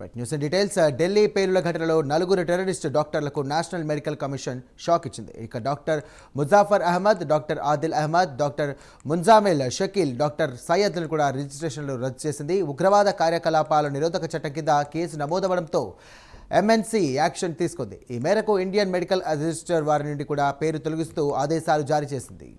Right news and details Delhi పేలుల ఘటనలో నలుగురు terrorist డాక్టర్లకు నేషనల్ మెడికల్ కమిషన్ షాక్ ఇచ్చింది. ఇక doctor Muzaffar Ahmed doctor Adil Ahmed doctor Muzammil Shakeel doctor సయ్యద్లను కూడా రిజిస్ట్రేషన్లు రద్దు చేసింది. ఉగ్రవాద కార్యకలాపాల నిరోధక చట్టం కింద కేసు నమోదవడంతో ఎంఎన్సీ యాక్షన్ తీసుకుంది. ఈ మేరకు ఇండియన్ మెడికల్ రిజిస్టర్ వారి నుండి కూడా పేరు తొలగిస్తూ ఆదేశాలు జారీ చేసింది.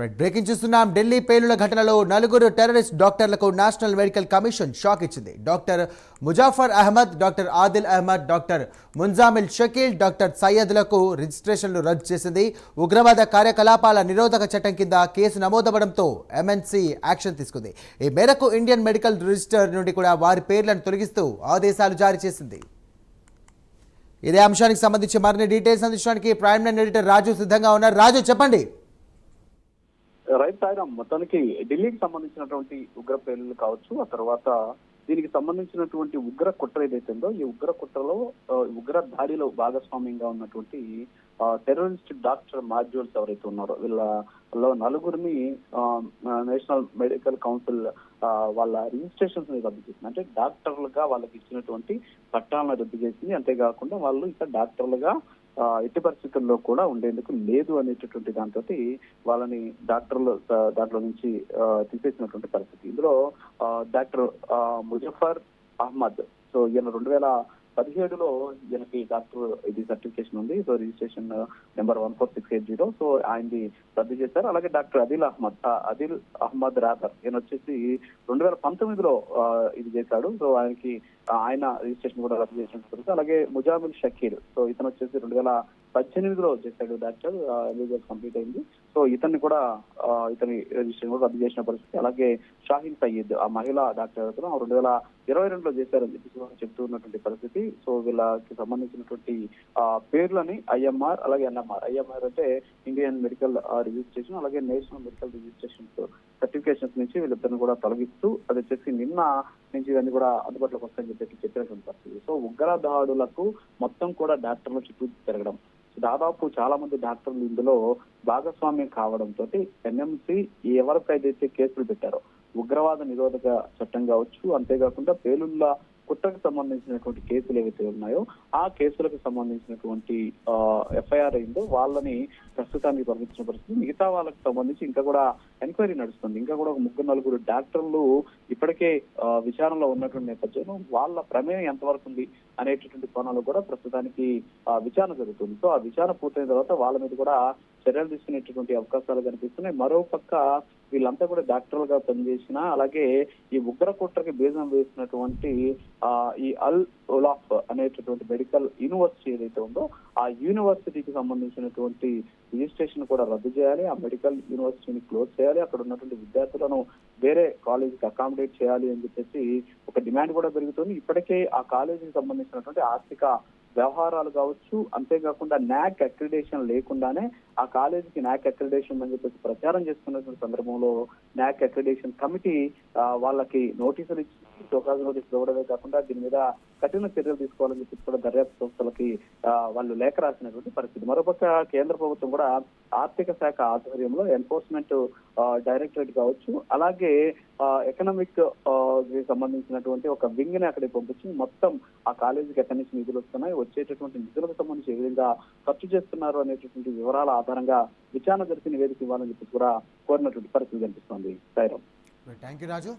రైట్ బ్రేకింగ్ చూస్తున్నాం. ఢిల్లీ పేలుల ఘటనలో నలుగురు టెర్రరిస్ట్ డాక్టర్లకు నేషనల్ మెడికల్ కమిషన్ షాక్ ఇచ్చింది. Doctor Muzaffar Ahmed doctor Adil Ahmed doctor Muzammil Shakeel doctor సయ్యద్లకు రిజిస్ట్రేషన్లు రద్దు చేసింది. ఉగ్రవాద కార్యకలాపాల నిరోధక చట్టం కింద కేసు నమోదవడంతో ఎంఎన్సీ యాక్షన్ తీసుకుంది. ఈ మేరకు ఇండియన్ మెడికల్ రిజిస్టర్ నుండి కూడా వారి పేర్లను తొలగిస్తూ ఆదేశాలు జారీ చేసింది. ఇదే అంశానికి సంబంధించి మరిన్ని డీటెయిల్స్ అందించడానికి ప్రైమ్ లైన్ ఎడిటర్ రాజు సిద్ధంగా ఉన్నారు. రాజు చెప్పండి. రైట్ సాయిరామ్ మొత్తానికి ఢిల్లీకి సంబంధించినటువంటి ఉగ్ర పేర్లు కావచ్చు ఆ తర్వాత దీనికి సంబంధించినటువంటి ఉగ్ర కుట్ర ఏదైతే ఉందో ఈ ఉగ్ర కుట్రలో ఉగ్ర దాడిలో భాగస్వామ్యంగా ఉన్నటువంటి టెర్రరిస్ట్ డాక్టర్ మాడ్యూల్స్ ఎవరైతే ఉన్నారో వీళ్ళలో నలుగురిని ఆ, నేషనల్ మెడికల్ కౌన్సిల్ వాళ్ళ రిజిస్ట్రేషన్స్ని రద్దు చేసింది. అంటే డాక్టర్లుగా వాళ్ళకి ఇచ్చినటువంటి పట్టాలను రద్దు చేసింది. అంతేకాకుండా వాళ్ళు ఇక్కడ డాక్టర్లుగా ఎట్టి పరిస్థితుల్లో కూడా ఉండేందుకు లేదు అనేటటువంటి దాంతో వాళ్ళని డాక్టర్లు దాంట్లో నుంచి తీసేసినటువంటి పరిస్థితి. ఇందులో ఆ, డాక్టర్ ఆ, ముజఫర్ అహ్మద్. సో ఈయన రెండు వేల పదిహేడులో ఈయనకి డాక్టర్ ఇది సర్టిఫికేషన్ ఉంది. So registration number one four six eight zero. So ఆయనది రద్దు చేశారు. అలాగే డాక్టర్ అదిల్ అహ్మద్ అదిల్ అహ్మద్ రాదర్ ఈయన వచ్చేసి రెండు వేల పంతొమ్మిదిలో ఇది చేశాడు. సో ఆయనకి ఆయన రిజిస్ట్రేషన్ కూడా రద్దు చేసిన అలాగే ముజామిల్ షకీర్. సో ఇతను వచ్చేసి రెండు వేల పద్దెనిమిదిలో చేశాడు డాక్టర్ ఎంబీబీఎస్ కంప్లీట్ అయింది. సో ఇతన్ని కూడా ఇతని రిజిస్ట్రేషన్ కూడా రద్దు చేసిన పరిస్థితి. అలాగే షాహిన్ సయ్యద్ ఆ మహిళ డాక్టర్ అతను రెండు వేల ఇరవై రెండులో చేశారని చెప్పి చెప్తూ ఉన్నటువంటి పరిస్థితి. సో వీళ్ళకి సంబంధించినటువంటి ఆ, పేర్లని ఐఎంఆర్ అలాగే ఎన్ఎంఆర్ ఐఎంఆర్ అంటే ఇండియన్ మెడికల్ రిజిస్ట్రేషన్ అలాగే నేషనల్ మెడికల్ రిజిస్ట్రేషన్. సర్టిఫికేషన్స్ నుంచి వీళ్ళిద్దరిని కూడా తొలగిస్తూ అది వచ్చేసి నిన్న నుంచి ఇవన్నీ కూడా అందుబాటులోకి వస్తాయని చెప్పేసి చెప్పినటువంటి పరిస్థితి సో ఉగ్ర దాడులకు మొత్తం కూడా డాక్టర్లు చుట్టూ తిరగడం. దాదాపు చాలా మంది డాక్టర్లు ఇందులో భాగస్వామ్యం కావడంతో ఎన్ఎంసి ఎవరికైతే కేసులు పెట్టారో ఉగ్రవాద నిరోధక చట్టం కావచ్చు అంతేకాకుండా పేలుళ్ళ కుట్రకు సంబంధించినటువంటి కేసులు ఏవైతే ఉన్నాయో ఆ కేసులకు సంబంధించినటువంటి ఎఫ్ఐఆర్ అయిందో వాళ్ళని ప్రస్తుతానికి పంపించిన పరిస్థితి. మిగతా వాళ్ళకి సంబంధించి ఇంకా కూడా ఎంక్వైరీ నడుస్తుంది. ఇంకా కూడా ఒక ముగ్గురు నలుగురు డాక్టర్లు ఇప్పటికే విచారణలో ఉన్నటువంటి నేపథ్యంలో వాళ్ళ ప్రమేయం ఎంతవరకు ఉంది? అనేటటువంటి కోణంలో కూడా ప్రస్తుతానికి ఆ, విచారణ జరుగుతుంది. సో ఆ విచారణ పూర్తయిన తర్వాత వాళ్ళ మీద కూడా చర్యలు తీసుకునేటటువంటి అవకాశాలు కనిపిస్తున్నాయి. మరో పక్క వీళ్ళంతా కూడా డాక్టర్లుగా పనిచేసిన అలాగే ఈ ఉగ్ర కుట్రకి బీజం వేసినటువంటి ఆ ఈ అల్ ఉలాఫ్ అనేటటువంటి మెడికల్ యూనివర్సిటీ ఏదైతే ఉందో ఆ యూనివర్సిటీకి సంబంధించినటువంటి రిజిస్ట్రేషన్ కూడా రద్దు చేయాలి ఆ మెడికల్ యూనివర్సిటీని క్లోజ్ చేయాలి అక్కడ ఉన్నటువంటి విద్యార్థులను వేరే కాలేజీకి అకామిడేట్ చేయాలి అని చెప్పేసి ఒక డిమాండ్ కూడా పెరుగుతుంది. ఇప్పటికే ఆ కాలేజీకి సంబంధించినటువంటి ఆర్థిక వ్యవహారాలు కావచ్చు అంతేకాకుండా నాక్ అక్రిడేషన్ లేకుండానే ఆ కాలేజీకి నాక్ అక్రిడేషన్ అని చెప్పేసి ప్రచారం చేస్తున్నటువంటి సందర్భంలో నాక్ అక్రిడేషన్ కమిటీ వాళ్ళకి నోటీసులు ఇచ్చి టోకాజ్ నోటీసులు ఇవ్వడమే కాకుండా దీని మీద కఠిన చర్యలు తీసుకోవాలని చెప్పి కూడా దర్యాప్తు సంస్థలకి వాళ్ళు లేఖ రాసినటువంటి పరిస్థితి. మరోపక్క కేంద్ర ప్రభుత్వం కూడా ఆర్థిక శాఖ ఆధ్వర్యంలో ఎన్ఫోర్స్మెంట్ డైరెక్టరేట్ కావచ్చు అలాగే ఎకనామిక్ సంబంధించినటువంటి ఒక వింగ్ని అక్కడికి పంపించి మొత్తం ఆ కాలేజీకి ఎక్కడి నుంచి నిధులు వస్తున్నాయి వచ్చేటటువంటి నిధులకు సంబంధించి ఏ విధంగా ఖర్చు చేస్తున్నారు అనేటటువంటి వివరాల ఆధారంగా విచారణ జరిపి నివేదిక ఇవ్వాలని చెప్పి కూడా కోరినటువంటి పరిస్థితి కనిపిస్తోంది. సైరం. Thank you Raju